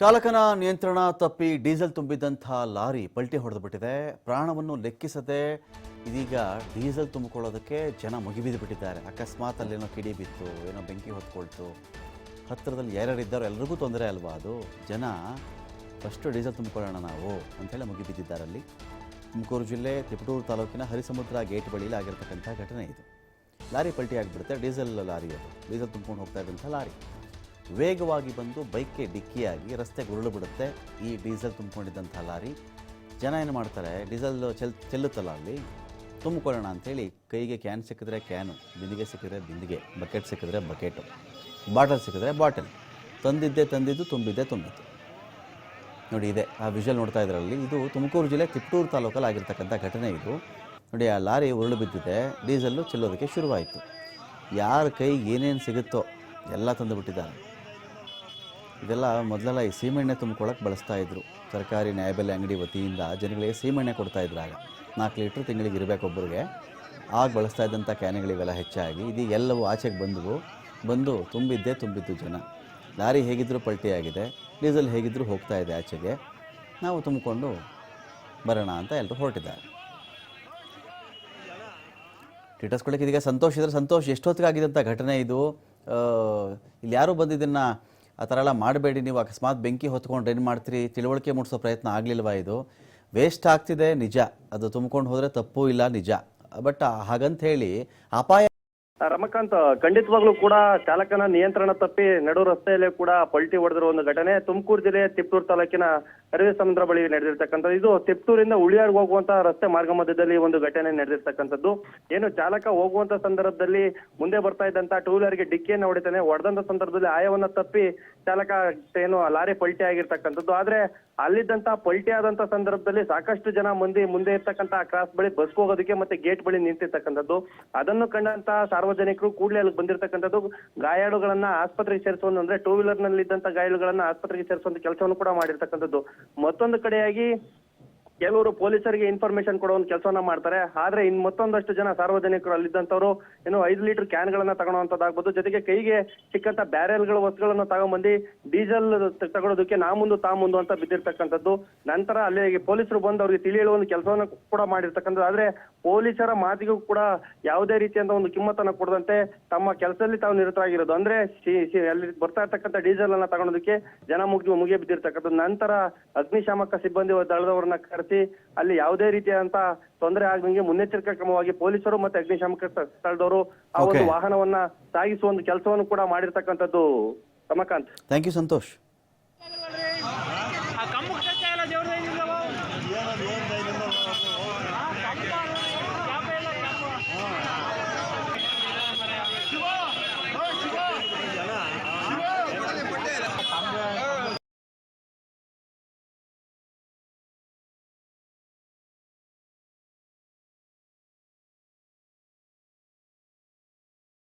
ಚಾಲಕನ ನಿಯಂತ್ರಣ ತಪ್ಪಿ ಡೀಸೆಲ್ ತುಂಬಿದ್ದಂಥ ಲಾರಿ ಪಲ್ಟಿ ಹೊಡೆದು ಬಿಟ್ಟಿದೆ ಪ್ರಾಣವನ್ನು ಲೆಕ್ಕಿಸದೆ ಇದೀಗ ಡೀಸೆಲ್ ತುಂಬಿಕೊಳ್ಳೋದಕ್ಕೆ ಜನ ಮುಗಿಬಿದ್ದು ಬಿಟ್ಟಿದ್ದಾರೆ ಅಕಸ್ಮಾತ್ ಅಲ್ಲೇನೋ ಕಿಡಿ ಬಿತ್ತು, ಏನೋ ಬೆಂಕಿ ಹೊತ್ಕೊಳ್ತು. ಹತ್ತಿರದಲ್ಲಿ ಯಾರ್ಯಾರಿದ್ದಾರೋ ಎಲ್ರಿಗೂ ತೊಂದರೆ ಅಲ್ವಾ ಅದು? ಜನ ಫಸ್ಟು ಡೀಸೆಲ್ ತುಂಬಿಕೊಳ್ಳೋಣ ನಾವು ಅಂಥೇಳಿ ಮುಗಿಬಿದ್ದಿದ್ದಾರೆ ಅಲ್ಲಿ ತುಮಕೂರು ಜಿಲ್ಲೆ ತಿಪಟೂರು ತಾಲೂಕಿನ ಹರಿಸಮುದ್ರ ಗೇಟ್ ಬಳಿಯಲ್ಲಿ ಆಗಿರ್ತಕ್ಕಂಥ ಘಟನೆ ಇದು. ಲಾರಿ ಪಲ್ಟಿ ಆಗಿಬಿಡುತ್ತೆ, ಡೀಸೆಲ್ ಲಾರಿ ಅದು. ಡೀಸೆಲ್ ತುಂಬಿಕೊಂಡು ಹೋಗ್ತಾ ಇದ್ದಂಥ ಲಾರಿ. ವೇಗವಾಗಿ ಬಂದು ಬೈಕ್ಗೆ ಡಿಕ್ಕಿಯಾಗಿ ರಸ್ತೆ ಉರುಳು ಬಿಡುತ್ತೆ ಈ ಡೀಸೆಲ್ ತುಂಬಿಕೊಂಡಿದ್ದಂಥ ಲಾರಿ. ಜನ ಏನು ಮಾಡ್ತಾರೆ, ಡೀಸೆಲ್ ಚೆಲ್, ಚೆಲ್ಲುತ್ತಲ್ಲ ಅಲ್ಲಿ. ತುಂಬಿಕೊಳ್ಳೋಣ ಅಂಥೇಳಿ ಕೈಗೆ ಕ್ಯಾನ್ ಸಿಕ್ಕಿದ್ರೆ ಕ್ಯಾನು, ಬಿಂದಿಗೆ ಸಿಕ್ಕಿದ್ರೆ ಬಿಂದಿಗೆ, ಬಕೆಟ್ ಸಿಕ್ಕಿದ್ರೆ ಬಕೆಟು, ಬಾಟಲ್ ಸಿಕ್ಕಿದ್ರೆ ಬಾಟಲ್. ತಂದಿದ್ದೆ ತಂದಿದ್ದು, ತುಂಬಿದ್ದೆ ತುಂಬಿತ್ತು ನೋಡಿ ಇದೆ, ಆ ವಿಷಲ್ ನೋಡ್ತಾ ಇದ್ರಲ್ಲಿ ಇದು ತುಮಕೂರು ಜಿಲ್ಲೆ ತಿಪ್ಟೂರು ತಾಲೂಕಲ್ಲಿ ಆಗಿರ್ತಕ್ಕಂಥ ಘಟನೆ ಇದು. ನೋಡಿ, ಆ ಲಾರಿ ಉರುಳು ಬಿದ್ದಿದೆ, ಡೀಸೆಲ್ಲು ಚೆಲ್ಲೋದಕ್ಕೆ ಶುರುವಾಯಿತು. ಯಾರ ಕೈಗೆ ಏನೇನು ಸಿಗುತ್ತೋ ಎಲ್ಲ ತಂದು ಬಿಟ್ಟಿದ್ದಾರೆ ಇದೆಲ್ಲ ಮೊದಲೆಲ್ಲ ಈ ಸೀಮೆಣ್ಣೆ ತುಂಬ್ಕೊಳ್ಳೋಕೆ ಬಳಸ್ತಾ ಇದ್ರು. ಸರ್ಕಾರಿ ನ್ಯಾಯಬೆಲೆ ಅಂಗಡಿ ವತಿಯಿಂದ ಜನಗಳಿಗೆ ಸೀಮೆಣ್ಣೆ ಕೊಡ್ತಾ ಇದ್ರು ಆಗ. ನಾಲ್ಕು ಲೀಟ್ರ್ ತಿಂಗಳಿಗೆ ಇರಬೇಕು ಒಬ್ಬರಿಗೆ ಆಗ ಬಳಸ್ತಾ ಇದ್ದಂಥ ಕ್ಯಾನ್ಗಳಿವೆಲ್ಲ ಹೆಚ್ಚಾಗಿ. ಇದು ಎಲ್ಲವೂ ಆಚೆಗೆ ಬಂದವು. ಬಂದು ತುಂಬಿದ್ದೇ ತುಂಬಿದ್ದು ಜನ. ಲಾರಿ ಹೇಗಿದ್ದರೂ ಪಲ್ಟಿ ಆಗಿದೆ. ಡೀಸೆಲ್ ಹೇಗಿದ್ದರೂ ಹೋಗ್ತಾ ಇದೆ ಆಚೆಗೆ. ನಾವು ತುಂಬಿಕೊಂಡು ಬರೋಣ ಅಂತ ಎಲ್ಲರೂ ಹೊರಟಿದ್ದಾರೆ. ಟೀಟರ್ಸ್ಗಳಿಗೆ ಇದೀಗ ಸಂತೋಷ ಇದ್ರೆ ಸಂತೋಷ್. ಎಷ್ಟೊತ್ತಿಗಾಗಿದ್ದಂಥ ಘಟನೆ ಇದು. ಇಲ್ಲಿ ಯಾರು ಬಂದಿದ್ದನ್ನು ಆ ಥರ ಎಲ್ಲ ಮಾಡಬೇಡಿ, ನೀವು ಅಕಸ್ಮಾತ್ ಬೆಂಕಿ ಹೊತ್ಕೊಂಡು ಏನು ಮಾಡ್ತೀರಿ? ತಿಳುವಳಿಕೆ ಮೂಡಿಸೋ ಪ್ರಯತ್ನ ಆಗಲಿಲ್ವಾ ಇದು? ವೇಸ್ಟ್ ಆಗ್ತಿದೆ ನಿಜ. ಅದು ತುಂಬ್ಕೊಂಡು ಹೋದರೆ ತಪ್ಪು ಇಲ್ಲ ನಿಜ. ಬಟ್ ಹಾಗಂತ ಹೇಳಿ, ಅಪಾಯ ರಮಕಾಂತ್, ಖಂಡಿತವಾಗ್ಲೂ ಕೂಡ ಚಾಲಕನ ನಿಯಂತ್ರಣ ತಪ್ಪಿ ನಡು ರಸ್ತೆಯಲ್ಲೇ ಕೂಡ ಪಲ್ಟಿ ಹೊಡೆದಿರುವ ಒಂದು ಘಟನೆ ತುಮಕೂರು ಜಿಲ್ಲೆ ತಿಪ್ಟೂರು ತಾಲೂಕಿನ ಅರವಿ ಸಮುದ್ರ ಬಳಿ ನಡೆದಿರ್ತಕ್ಕಂಥದ್ದು. ಇದು ತಿಪ್ಟೂರಿಂದ ಉಳಿಯಾರ್ಗೆ ಹೋಗುವಂತ ರಸ್ತೆ ಮಾರ್ಗ ಮಧ್ಯದಲ್ಲಿ ಒಂದು ಘಟನೆ ನಡೆದಿರ್ತಕ್ಕಂಥದ್ದು. ಏನು ಚಾಲಕ ಹೋಗುವಂತ ಸಂದರ್ಭದಲ್ಲಿ ಮುಂದೆ ಬರ್ತಾ ಇದ್ದಂತ ಟೂ ವೀಲರ್ಗೆ ಡಿಕ್ಕಿಯನ್ನು ಹೊಡಿತಾನೆ ಹೊಡೆದಂತ ಸಂದರ್ಭದಲ್ಲಿ ಆಯವನ್ನ ತಪ್ಪಿ ಚಾಲಕ ಏನು ಲಾರಿ ಪಲ್ಟಿ ಆಗಿರ್ತಕ್ಕಂಥದ್ದು. ಆದ್ರೆ ಅಲ್ಲಿದ್ದಂತ ಪಲ್ಟಿ ಆದಂತ ಸಂದರ್ಭದಲ್ಲಿ ಸಾಕಷ್ಟು ಜನ ಮಂದಿ, ಮುಂದೆ ಇರ್ತಕ್ಕಂತ ಕ್ರಾಸ್ ಬಳಿ ಬಸ್ ಹೋಗೋದಕ್ಕೆ ಮತ್ತೆ ಗೇಟ್ ಬಳಿ ನಿಂತಿರ್ತಕ್ಕಂಥದ್ದು. ಅದನ್ನು ಕಂಡಂತ ಸಾರ್ವಜನಿಕರು ಕೂಡಲೇ ಅಲ್ಲಿ ಬಂದಿರತಕ್ಕಂಥದ್ದು. ಗಾಯಾಳುಗಳನ್ನ ಆಸ್ಪತ್ರೆಗೆ ಸೇರಿಸುವ ಅಂದ್ರೆ ಟೂ ವೀಲರ್ನಲ್ಲಿ ಇದ್ದಂತ ಗಾಯಾಳುಗಳನ್ನ ಆಸ್ಪತ್ರೆಗೆ ಸೇರಿಸುವಂತ ಕೆಲಸವನ್ನು ಕೂಡ ಮಾಡಿರ್ತಕ್ಕಂಥದ್ದು. ಮತ್ತೊಂದು ಕಡೆಯಾಗಿ ಕೆಲವರು ಪೊಲೀಸರಿಗೆ ಇನ್ಫಾರ್ಮೇಶನ್ ಕೊಡೋ ಒಂದು ಕೆಲಸವನ್ನ ಮಾಡ್ತಾರೆ. ಆದ್ರೆ ಇನ್ ಮತ್ತೊಂದಷ್ಟು ಜನ ಸಾರ್ವಜನಿಕರು ಅಲ್ಲಿದ್ದಂತವರು ಏನು ಐದು ಲೀಟರ್ ಕ್ಯಾನ್ ಗಳನ್ನ ತಗೊಳುವಂತದ್ದಾಗ್ಬೋದು ಜೊತೆಗೆ ಕೈಗೆ ಸಿಕ್ಕಂತ ಬ್ಯಾರೆಲ್ಗಳ ವಸ್ತುಗಳನ್ನ ತಗೊಂಡ್ಬಂದು ಡೀಸೆಲ್ ತಗೊಳೋದಕ್ಕೆ ನಾ ಮುಂದು, ತಾ ಮುಂದು ಅಂತ ಬಿದ್ದಿರ್ತಕ್ಕಂಥದ್ದು. ನಂತರ ಅಲ್ಲಿ ಪೊಲೀಸರು ಬಂದು ಅವ್ರಿಗೆ ತಿಳಿ ಹೇಳುವ ಒಂದು ಕೆಲಸವನ್ನ ಕೂಡ ಮಾಡಿರ್ತಕ್ಕಂಥದ್ದು. ಆದ್ರೆ ಪೊಲೀಸರ ಮಾತಿಗೂ ಕೂಡ ಯಾವುದೇ ರೀತಿಯಂತ ಒಂದು ಕಿಮ್ಮತ್ತನ್ನ ಕೊಡದಂತೆ ತಮ್ಮ ಕೆಲಸದಲ್ಲಿ ತಾವು ನಿರತರಾಗಿರೋದು. ಅಂದ್ರೆ ಅಲ್ಲಿ ಬರ್ತಾ ಇರ್ತಕ್ಕಂಥ ಡೀಸೆಲ್ ಅನ್ನ ತಗೊಳೋದಕ್ಕೆ ಜನ ಮುಗಿ, ಮುಗಿಯ ಬಿದ್ದಿರ್ತಕ್ಕಂಥದ್ದು. ನಂತರ ಅಗ್ನಿಶಾಮಕ ಸಿಬ್ಬಂದಿ ದಳದವರನ್ನ ಕರೆಸಿ ಅಲ್ಲಿ ಯಾವುದೇ ರೀತಿಯಾದಂತ ತೊಂದರೆ ಆಗದಂಗೆ ಮುನ್ನೆಚ್ಚರಿಕಾ ಕ್ರಮವಾಗಿ ಪೊಲೀಸರು ಮತ್ತೆ ಅಗ್ನಿಶಾಮಕ ಸ್ಥಳದವರು ಆ ಒಂದು ವಾಹನವನ್ನ ಸಾಗಿಸುವ ಒಂದು ಕೆಲಸವನ್ನು ಕೂಡ ಮಾಡಿರ್ತಕ್ಕಂಥದ್ದು ರಮಕಾಂತ್ ಥ್ಯಾಂಕ್ ಯು ಸಂತೋಷ್